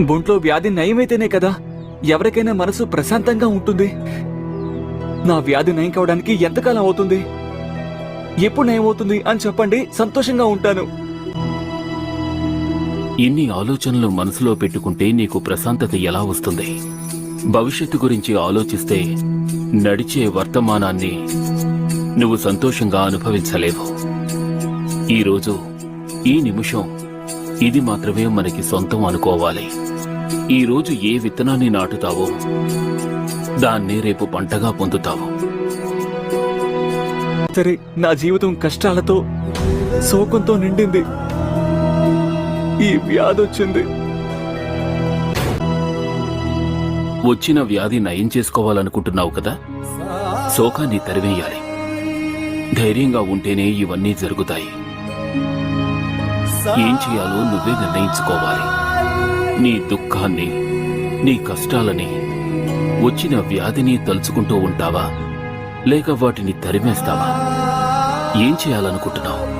బొంట్లో వ్యాధి నయమైతేనే కదా? ఎవరికైనా మనసు ప్రశాంతంగా ఉంటుంది. నా వ్యాధి నయం కావడానికి ఎంతకాలం అవుతుంది? ఎప్పుడు నయం అవుతుంది అని చెప్పండి సంతోషంగా ఉంటాను. ఇన్ని ఆలోచనలు మనసులో పెట్టుకుంటే నీకు ప్రశాంతత ఎలా వస్తుంది? భవిష్యత్తు గురించి ఆలోచిస్తే నడిచే వర్తమానాన్ని నువ్వు సంతోషంగా అనుభవించలేవు. ఈరోజు ఈ నిమిషం ఇది మాత్రమే మనకి సొంతం అనుకోవాలి. ఈరోజు ఏ విత్తనాన్ని నాటుతావో దాన్నే రేపు పంటగా పొందుతావు. సరే నా జీవితం కష్టాలతో శోకంతో నిండింది. ఈ వ్యాధి వచ్చింది. వచ్చిన వ్యాధి నయం చేసుకోవాలనుకుంటున్నావు కదా? శోకాన్ని తరివేయాలి ధైర్యంగా ఉంటేనే ఇవన్నీ జరుగుతాయి. ఏం చేయాలో నువ్వే నిర్ణయించుకోవాలి. నీ దుఃఖాన్ని నీ కష్టాలని వచ్చిన వ్యాధిని తలుచుకుంటూ ఉంటావా? లేక వాటిని తరిమేస్తావా? ఏం చేయాలనుకుంటున్నావు?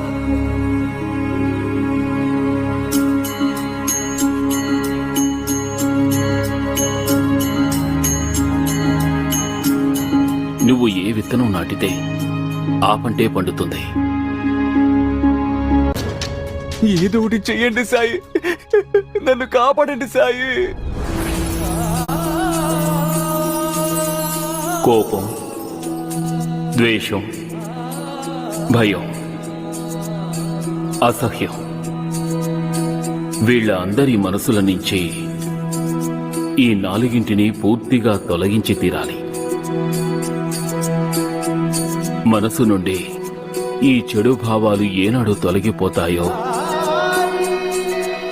నువ్వు ఏ విత్తనం నాటితే ఆ పంటే పండుతుంది. ఏదో ఒకటి చెయ్యండి సాయి. నన్ను కాపాడండి సాయి. కోపం ద్వేషం భయం అసహ్యం. వీళ్ళ అందరి మనసుల నుంచి ఈ నాలుగింటిని పూర్తిగా తొలగించి తీరాలి. మనసు నుండి ఈ చెడు భావాలు ఏనాడు తొలగిపోతాయో?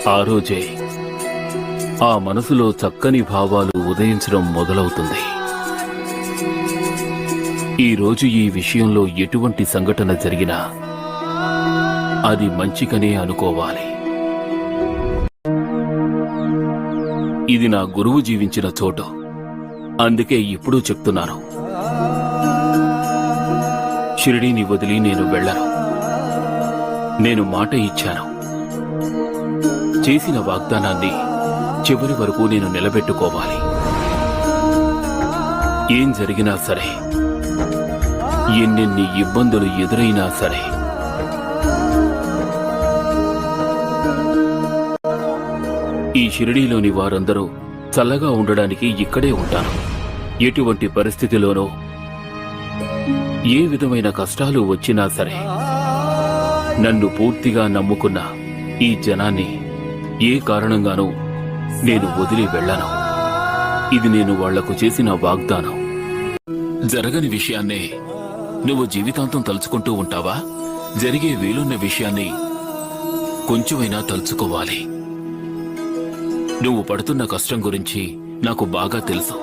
ఆ రోజే ఆ మనసులో చక్కని భావాలు ఉదయించడం మొదలవుతుంది. ఈ రోజు ఈ విషయంలో ఎటువంటి సంఘటన జరిగినా అది మంచికనే అనుకోవాలి. ఇది నా గురువు జీవించిన చోటు. అందుకే ఇప్పుడు చెప్తున్నాను. షిరిడీని వదిలి నేను వెళ్ళను. నేను మాట ఇచ్చాను. చేసిన వాగ్దానాన్ని చివరి వరకు నేను నిలబెట్టుకోవాలి. ఏం జరిగినా సరే ఎన్నెన్ని ఇబ్బందులు ఎదురైనా సరే ఈ షిరిడీలోని వారందరూ చల్లగా ఉండడానికి ఇక్కడే ఉంటాను. ఎటువంటి పరిస్థితిలోనూ ఏ విధమైన కష్టాలు వచ్చినా సరే నన్ను పూర్తిగా నమ్ముకున్న ఈ జనాన్ని ఏ కారణంగానూ నేను వదిలి వెళ్ళాను. ఇది నేను వాళ్ళకు చేసిన వాగ్దానం. జరగని విషయాన్నే నువ్వు జీవితాంతం తలుచుకుంటూ ఉంటావా? జరిగే వీలున్న విషయాన్ని కొంచెమైనా తలుచుకోవాలి. నువ్వు పడుతున్న కష్టం గురించి నాకు బాగా తెలుసు.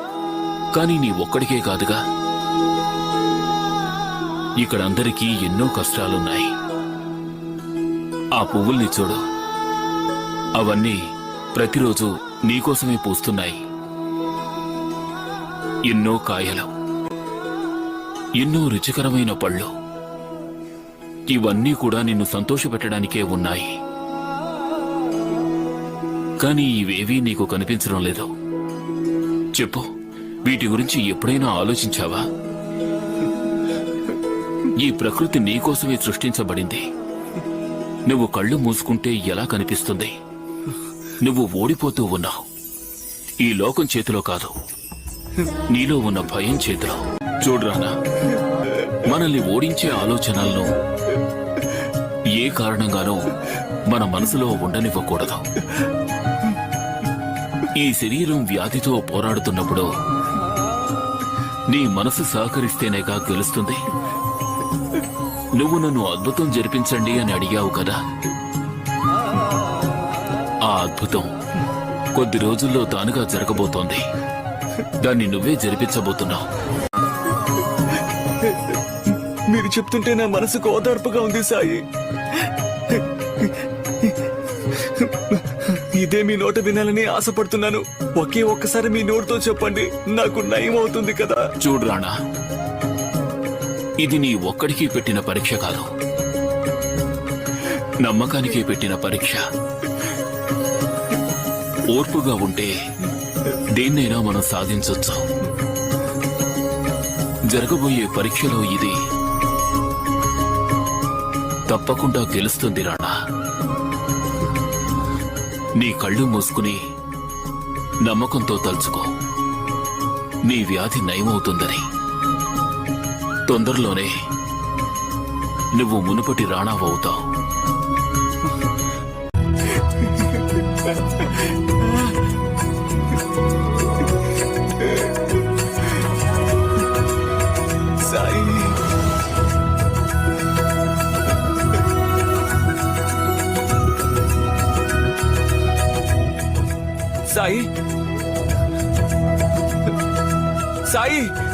కానీ నీ ఒక్కడికే కాదుగా. ఇక్కడ అందరికీ ఎన్నో కష్టాలున్నాయి. ఆ పువ్వుల్ని చూడు. అవన్నీ ప్రతిరోజు నీకోసమే పూస్తున్నాయి. ఎన్నో కాయలు. ఎన్నో రుచికరమైన పళ్ళు. ఇవన్నీ కూడా నిన్ను సంతోషపెట్టడానికే ఉన్నాయి. కానీ ఇవేవీ నీకు కనిపించడం లేదు. చెప్పు వీటి గురించి ఎప్పుడైనా ఆలోచించావా? ఈ ప్రకృతి నీకోసమే సృష్టించబడింది. నువ్వు కళ్ళు మూసుకుంటే ఎలా కనిపిస్తుంది? నువ్వు ఓడిపోతూ ఉన్నావు. ఈ లోకం చేతిలో కాదు. నీలో ఉన్న భయం చేతిలో. చూడరానా మనల్ని ఓడించే ఆలోచనలను ఏ కారణంగానూ మన మనసులో ఉండనివ్వకూడదు. ఈ శరీరం వ్యాధితో పోరాడుతున్నప్పుడు నీ మనసు సహకరిస్తేనేగా గెలుస్తుంది. నువ్వు నన్ను అద్భుతం జరిపించండి అని అడిగావు కదా? ఆ అద్భుతం కొద్ది రోజుల్లో తానుగా జరగబోతోంది. దాన్ని నువ్వే జరిపించబోతున్నావు. మీరు చెప్తుంటే నా మనసుకు ఓదార్పుగా ఉంది సాయి. ఇదే మీ నోట వినాలని ఆశపడుతున్నాను. ఒకే ఒక్కసారి మీ నోటితో చెప్పండి నాకు నయం అవుతుంది కదా. చూడు రాణా ఇది నీ ఒక్కడికి పెట్టిన పరీక్ష కాదు. నమ్మకానికి పెట్టిన పరీక్ష. ఓర్పుగా ఉంటే దేన్నైనా మనం సాధించొచ్చు. జరగబోయే పరీక్షలో ఇది తప్పకుండా గెలుస్తుంది రాణా నీ కళ్ళు మూసుకుని నమ్మకంతో తలుచుకో. నీ వ్యాధి నయమవుతుందని. తొందరలోనే నువ్వు మునుపటి రాణావవుతావు సాయి. సాయి.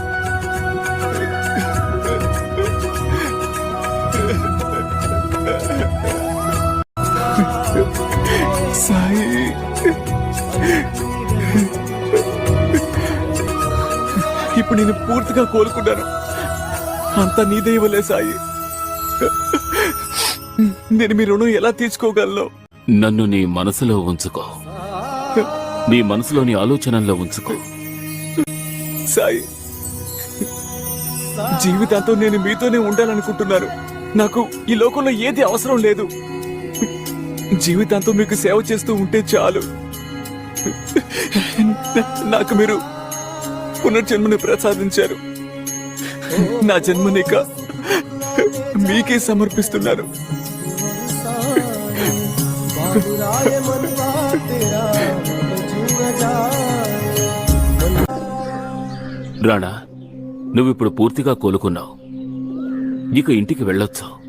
సాయి. ఇప్పుడు నేను పూర్తిగా కోలుకున్నాను. అంతా నీ దయవలే సాయి. నేను మీ రుణం ఎలా తీర్చుకోగలను? నన్ను నీ మనసులో ఉంచుకో. నీ మనసులోని ఆలోచనల్లో ఉంచుకో. సాయి జీవితాంతం నేను మీతోనే ఉండాలనుకుంటున్నాను. నాకు ఈ లోకంలో ఏది అవసరం లేదు. జీవితాంతం మీకు సేవ చేస్తూ ఉంటే చాలు. నాకు మీరు పునర్జన్మని ప్రసాదించారు. నా జన్మనిక మీకే సమర్పిస్తున్నారు. రాణా నువ్విప్పుడు పూర్తిగా కోలుకున్నావు. నీకు ఇంటికి వెళ్ళొచ్చు.